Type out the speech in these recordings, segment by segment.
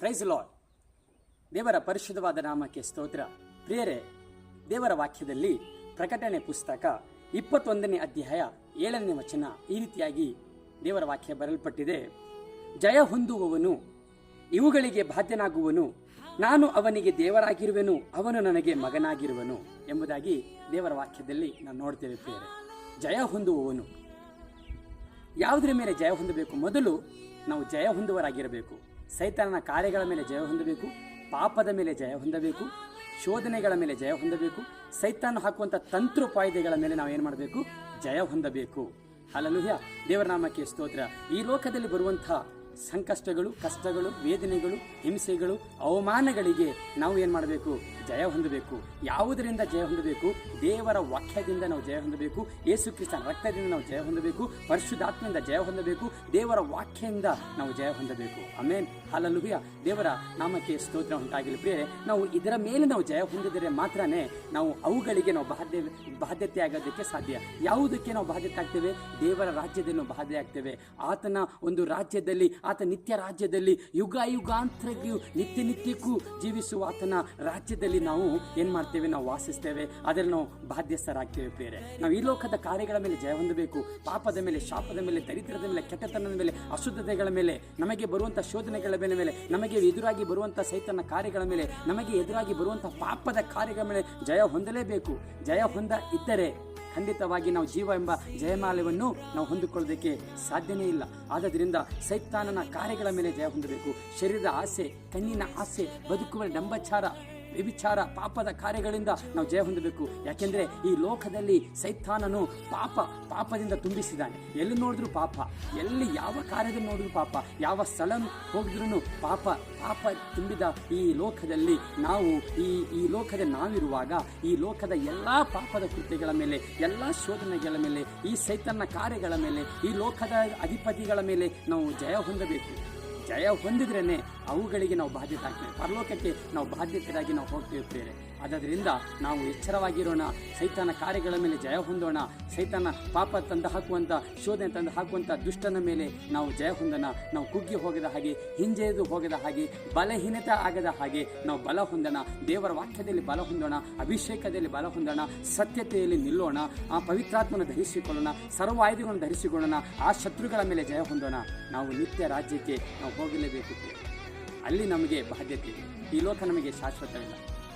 Price Lad ದೇವರ ಪರಿಶುದ್ಧವಾದ ನಾಮಕ್ಕೆ ಸ್ತೋತ್ರ. ಪ್ರಿಯರೇ, ದೇವರ ವಾಕ್ಯದಲ್ಲಿ ಪ್ರಕಟಣೆ ಪುಸ್ತಕ ಇಪ್ಪತ್ತೊಂದನೇ ಅಧ್ಯಾಯ ಏಳನೇ ವಚನ ಈ ರೀತಿಯಾಗಿ ದೇವರ ವಾಕ್ಯ ಬರಲ್ಪಟ್ಟಿದೆ ಜಯ ಹೊಂದುವವನು, ಇವುಗಳಿಗೆ ಬಾಧ್ಯನಾಗುವನು, ನಾನು ಅವನಿಗೆ ದೇವರಾಗಿರುವೆನು, ಅವನು ನನಗೆ ಮಗನಾಗಿರುವನು ಎಂಬುದಾಗಿ ದೇವರ ವಾಕ್ಯದಲ್ಲಿ ನಾವು ನೋಡ್ತೇವೆ ಪ್ರಿಯರೇ ಜಯ ಹೊಂದುವವನು. ಯಾವುದರ ಮೇಲೆ ಜಯ ಹೊಂದಬೇಕು? ಮೊದಲು ನಾವು ಜಯ ಹೊಂದುವರಾಗಿರಬೇಕು. ಸೈತಾನನ ಕಾರ್ಯಗಳ ಮೇಲೆ ಜಯ ಹೊಂದಬೇಕು, ಪಾಪದ ಮೇಲೆ ಜಯ ಹೊಂದಬೇಕು, ಶೋಧನೆಗಳ ಮೇಲೆ ಜಯ ಹೊಂದಬೇಕು, ಸೈತಾನ ಹಾಕುವಂಥ ತಂತ್ರೋಪಾಯದೆಗಳ ಮೇಲೆ ನಾವು ಏನು ಮಾಡಬೇಕು? ಜಯ ಹೊಂದಬೇಕು. ಅಲ್ಲಲುಹ್ಯ ದೇವರ ನಾಮಕ್ಕೆ ಸ್ತೋತ್ರ. ಈ ಲೋಕದಲ್ಲಿ ಬರುವಂಥ ಸಂಕಷ್ಟಗಳು, ಕಷ್ಟಗಳು, ವೇದನೆಗಳು, ಹಿಂಸೆಗಳು, ಅವಮಾನಗಳಿಗೆ ನಾವು ಏನು ಮಾಡಬೇಕು? ಜಯ ಹೊಂದಬೇಕು. ಯಾವುದರಿಂದ ಜಯ ಹೊಂದಬೇಕು? ದೇವರ ವಾಕ್ಯದಿಂದ ನಾವು ಜಯ ಹೊಂದಬೇಕು. ಯೇಸು ಕ್ರಿಸ್ತನ ರಕ್ತದಿಂದ ನಾವು ಜಯ ಹೊಂದಬೇಕು. ಪರಿಶುದ್ಧಾತ್ಮದಿಂದ ಜಯ ಹೊಂದಬೇಕು. ದೇವರ ವಾಕ್ಯದಿಂದ ನಾವು ಜಯ ಹೊಂದಬೇಕು. Amen hallelujah. ದೇವರ ನಾಮಕ್ಕೆ ಸ್ತೋತ್ರ ಉಂಟಾಗಲಿ. ಪ್ರಿಯರೇ, ನಾವು ಇದರ ಮೇಲೆ ನಾವು ಜಯ ಹೊಂದಿದರೆ ಮಾತ್ರನೇ ನಾವು ಅವುಗಳಿಗೆ ನಾವು ಬಾಧ್ಯ ಬಾಧ್ಯತೆ ಆಗೋದಕ್ಕೆ ಸಾಧ್ಯ. ಯಾವುದಕ್ಕೆ ನಾವು ಬಾಧ್ಯತೆ ಆಗ್ತೇವೆ? ದೇವರ ರಾಜ್ಯದಲ್ಲಿ ನಾವು ಬಾಧ್ಯ ಆಗ್ತೇವೆ. ಆತನ ಒಂದು ರಾಜ್ಯದಲ್ಲಿ ಆತ ನಿತ್ಯ ರಾಜ್ಯದಲ್ಲಿ ಯುಗ ಯುಗಾಂತರಗೂ ನಿತ್ಯ ನಿತ್ಯಕ್ಕೂ ಜೀವಿಸುವ ಆತನ ರಾಜ್ಯದಲ್ಲಿ ನಾವು ಏನು ಮಾಡ್ತೇವೆ? ನಾವು ವಾಸಿಸ್ತೇವೆ. ಅದರಲ್ಲಿ ನಾವು ಬಾಧ್ಯಸ್ಥರಾಗ್ತೇವೆ ಬೇರೆ ನಾವು ಈ ಲೋಕದ ಕಾರ್ಯಗಳ ಮೇಲೆ ಜಯ ಹೊಂದಬೇಕು. ಪಾಪದ ಮೇಲೆ, ಶಾಪದ ಮೇಲೆ, ದರಿದ್ರದ ಮೇಲೆ, ಕೆಟ್ಟತನದ ಮೇಲೆ, ಅಶುದ್ಧತೆಗಳ ಮೇಲೆ, ನಮಗೆ ಬರುವಂಥ ಶೋಧನೆಗಳ ಮೇಲೆ ಮೇಲೆ, ನಮಗೆ ಎದುರಾಗಿ ಬರುವಂಥ ಸೈತನ ಕಾರ್ಯಗಳ ಮೇಲೆ, ನಮಗೆ ಎದುರಾಗಿ ಬರುವಂಥ ಪಾಪದ ಕಾರ್ಯಗಳ ಮೇಲೆ ಜಯ ಹೊಂದಲೇಬೇಕು. ಜಯ ಹೊಂದ ಇದ್ದರೆ ಖಂಡಿತವಾಗಿ ನಾವು ಜೀವ ಎಂಬ ಜಯಮಾಲವನ್ನು ನಾವು ಹೊಂದಿಕೊಳ್ಳೋದಕ್ಕೆ ಸಾಧ್ಯನೇ ಇಲ್ಲ. ಆದ್ದರಿಂದ ಸೈತಾನನ ಕಾರ್ಯಗಳ ಮೇಲೆ ಜಯ ಹೊಂದಬೇಕು. ಶರೀರದ ಆಸೆ ಕಣ್ಣಿನ ಆಸೆ ಬದುಕುವ ಡಂಬಚಾರ ವ್ಯಭಿಚಾರ ಪಾಪದ ಕಾರ್ಯಗಳಿಂದ ನಾವು ಜಯ ಹೊಂದಬೇಕು. ಯಾಕೆಂದ್ರೆ ಈ ಲೋಕದಲ್ಲಿ ಸೈತಾನನು ಪಾಪ, ಪಾಪದಿಂದ ತುಂಬಿಸಿದ್ದಾನೆ. ಎಲ್ಲಿ ನೋಡಿದ್ರು ಪಾಪ. ಎಲ್ಲಿ ಯಾವ ಕಾರ್ಯದಲ್ಲಿ ನೋಡಿದ್ರು ಪಾಪ. ಯಾವ ಸ್ಥಳ ಹೋಗಿದ್ರು ಪಾಪ ಪಾಪ ತುಂಬಿದ ಈ ಲೋಕದಲ್ಲಿ ನಾವು ಈ ಈ ಲೋಕದ ನಾವಿರುವಾಗ, ಈ ಲೋಕದ ಎಲ್ಲ ಪಾಪದ ಕೃತ್ಯಗಳ ಮೇಲೆ, ಎಲ್ಲ ಶೋಧನೆಗಳ ಮೇಲೆ, ಈ ಸೈತನ್ನ ಕಾರ್ಯಗಳ ಮೇಲೆ, ಈ ಲೋಕದ ಅಧಿಪತಿಗಳ ಮೇಲೆ ನಾವು ಜಯ ಹೊಂದಬೇಕು. ಜಯ ಹೊಂದಿದ್ರೇನೆ ಅವುಗಳಿಗೆ ನಾವು ಬಾಧ್ಯತೆ ಆಗ್ತೇವೆ. ಪರಲೋಕಕ್ಕೆ ನಾವು ಬಾಧ್ಯತೆಯಾಗಿ ನಾವು ಹೋಗ್ತಿರ್ತೇವೆ ಆದ್ದರಿಂದ ನಾವು ಎಚ್ಚರವಾಗಿರೋಣ. ಸೈತಾನ ಕಾರ್ಯಗಳ ಮೇಲೆ ಜಯ ಹೊಂದೋಣ. ಸೈತಾನ ಪಾಪ ತಂದು ಹಾಕುವಂಥ ಶೋಧನೆ ತಂದು ಹಾಕುವಂಥ ದುಷ್ಟನ ಮೇಲೆ ನಾವು ಜಯ ಹೊಂದೋಣ. ನಾವು ಕುಗ್ಗಿ ಹೋಗದ ಹಾಗೆ ಹಿಂಜೆಯದು ಹೋಗದ ಹಾಗೆ, ಬಲಹೀನತೆ ಆಗದ ಹಾಗೆ ನಾವು ಬಲ ಹೊಂದೋಣ. ದೇವರ ವಾಕ್ಯದಲ್ಲಿ ಬಲ ಹೊಂದೋಣ, ಅಭಿಷೇಕದಲ್ಲಿ ಬಲ ಹೊಂದೋಣ, ಸತ್ಯತೆಯಲ್ಲಿ ನಿಲ್ಲೋಣ. ಆ ಪವಿತ್ರಾತ್ಮನ ಧರಿಸಿಕೊಳ್ಳೋಣ ಸರ್ವ ಆಯುಧಗಳನ್ನು ಧರಿಸಿಕೊಳ್ಳೋಣ, ಆ ಶತ್ರುಗಳ ಮೇಲೆ ಜಯ ಹೊಂದೋಣ. ನಾವು ನಿತ್ಯ ರಾಜ್ಯಕ್ಕೆ ನಾವು ಹೋಗಲೇಬೇಕು. ಅಲ್ಲಿ ನಮಗೆ ಬಾಧ್ಯತೆ ಈ ಲೋಕ ನಮಗೆ ಶಾಶ್ವತವಿಲ್ಲ.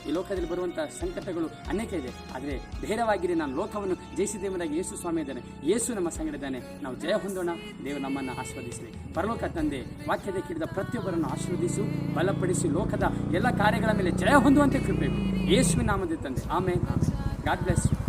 ಈ ಲೋಕದಲ್ಲಿ ಬರುವಂಥ ಸಂಕಟಗಳು ಅನೇಕ ಇದೆ. ಆದರೆ ಧೈರ್ಯವಾಗಿರಿ, ನಾನು ಲೋಕವನ್ನು ಜಯಿಸಿದೆ ಯೇಸು ಸ್ವಾಮಿ ಇದ್ದಾನೆ. ಯೇಸು ನಮ್ಮ ಸಂಗಡ ಇದ್ದಾನೆ. ನಾವು ಜಯ ಹೊಂದೋಣ. ದೇವರು ನಮ್ಮನ್ನು ಆಸ್ವಾದಿಸಲಿ ಪರಲೋಕ ತಂದೆ, ವಾಕ್ಯದ ಕಿಡಿದ ಪ್ರತಿಯೊಬ್ಬರನ್ನು ಆಶೀರ್ವದಿಸು, ಬಲಪಡಿಸಿ. ಲೋಕದ ಎಲ್ಲ ಕಾರ್ಯಗಳ ಮೇಲೆ ಜಯ ಹೊಂದುವಂತೆ ಕೃಪೆ ಯೇಸುವಿನ ನಾಮದ ತಂದೆ. ಆಮೇಲೆ ಗಾಡ್ ಬ್ಲೆಸ್ ಯು.